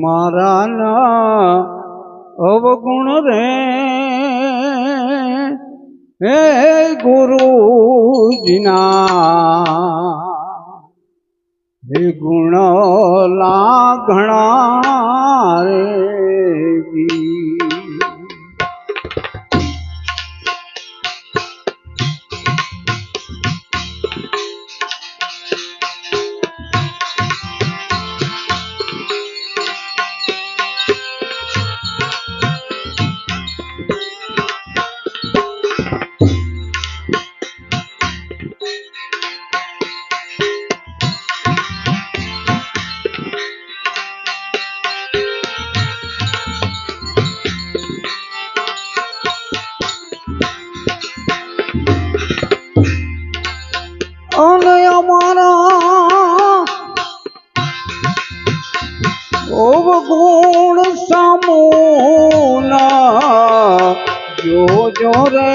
મારા ના અવગુણ રે. હે ગુરુજીના હે ગુણ લાગણા રે. અવગુણ જોજો રે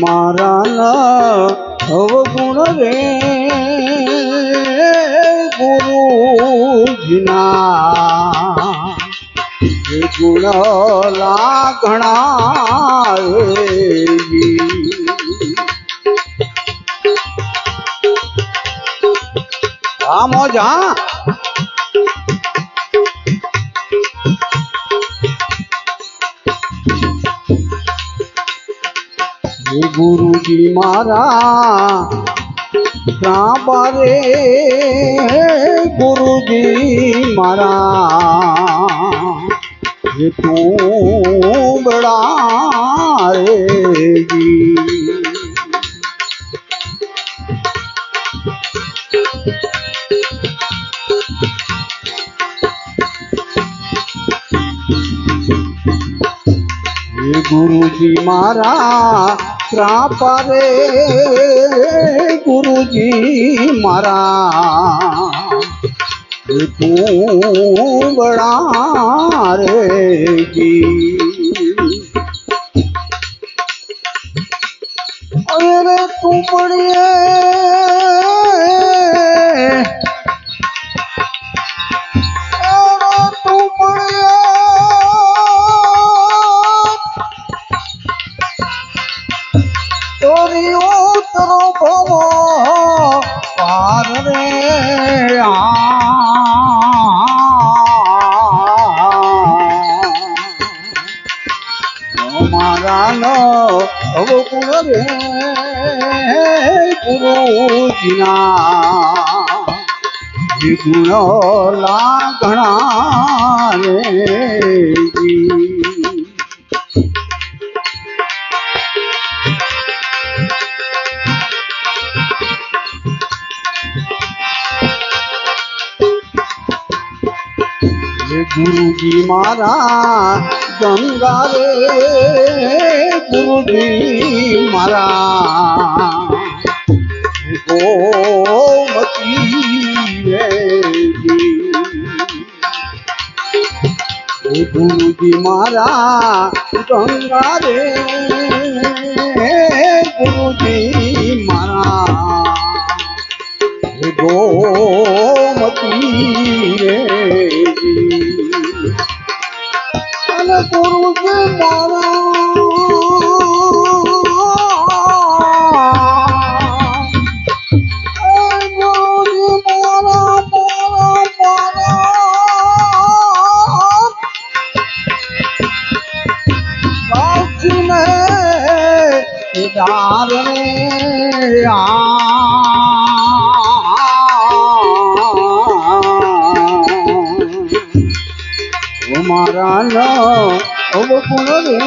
મારા અવગુણ રે ગુરુજીના. ગુણ લા લાગણા રે હા મોજ હા હે ગુરુજી મારા સાંભળે ગુરુજી મારા હે તું બડા રે જી. હે ગુરુજી મારા શ્રાપ રે ગુરુજી મારા. બડા રે જી. અરે તું બળીએ ગુરુજીના ગુણ લાગણા રે ગુરુજી મારા ગંગા રે ગુરુજી મારા ગોમતી રે. ગુરુજી મારા ગંગા રે મારા ન અવગુણ રે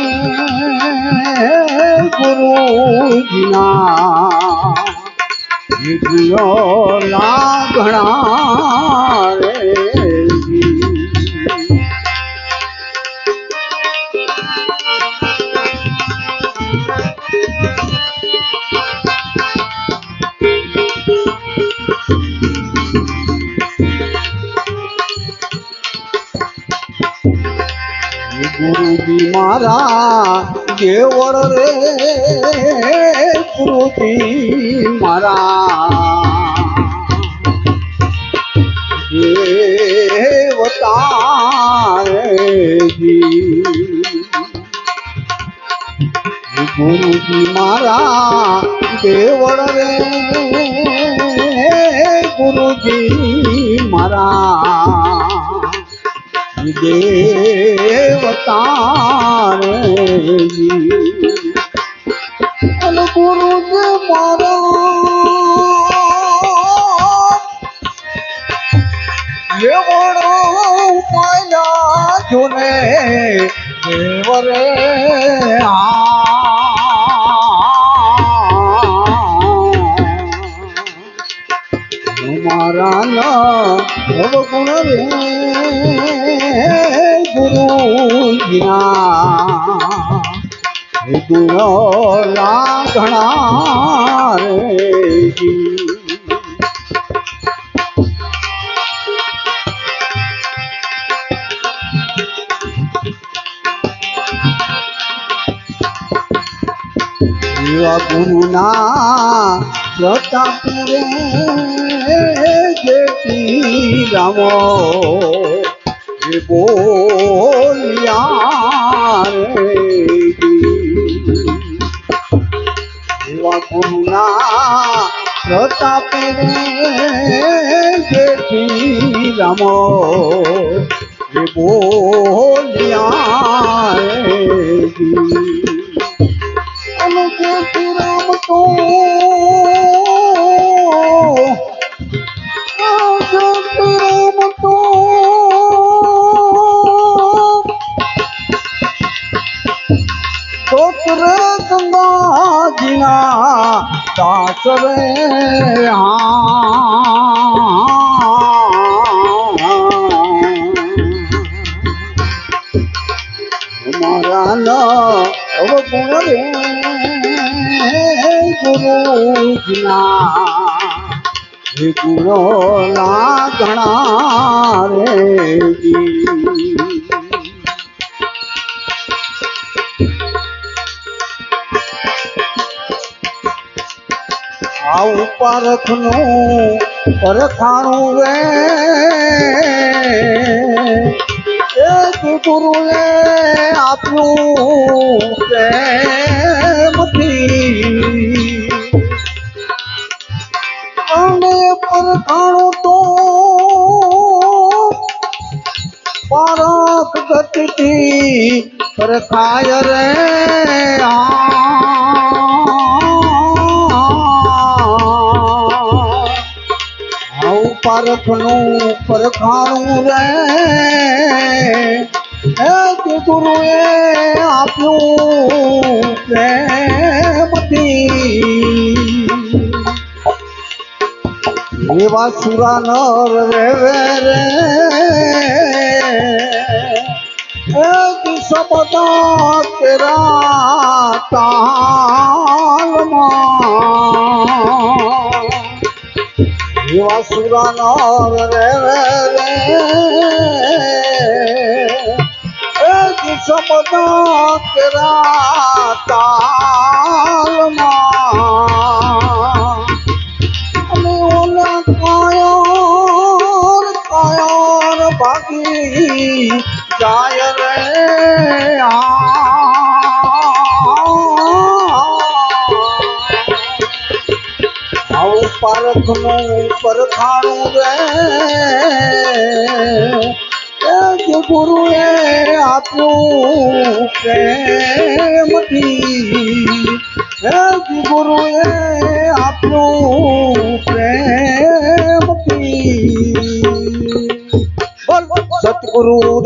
ગુરુજીના લાગણા મારા કેવળ રે કૃતિ મારા. દેવતા રે જી ગુરુજી મારા દેવળ રે ગુરુજી મારા. દેવતા રે અને ગુરુજી મારા જોને દેવરે મારા નવ ગુણ રે ગુરુજીના ગુણ લાગણા રે ગુરુના પ્રતાપે જેતી રામો. બોલ્યા ગુરુના પ્રતાપે જેતી રામો. બોલ્યા દાસ રે મારા ન અવગુણ રે ગુરુજીના હે ગુણો ના ઘણા રે પરખનું પરખાણું રે એક ગુરુએ આપ્યું પ્રેમથી. અને પરખાણું તો પારખ ગતિથી પરખાય રે. પરખનું પરખાણું રે. એક ગુરુએ આપ્યું પ્રેમથી. એવા સુરા નર રે રે. એક શબ્દ તેરા તાલમાં એવા સુરા નર રે રે શબ્દ તેરા તાલમાં અને ઓલા કાયર કાયર ભાગી જાય આવું પરખનું પરખાણું રે. ગુરુએ આપ્યું પ્રેમથી. ગુરુએ આપ્યું પ્રેમથી. સતગુરુ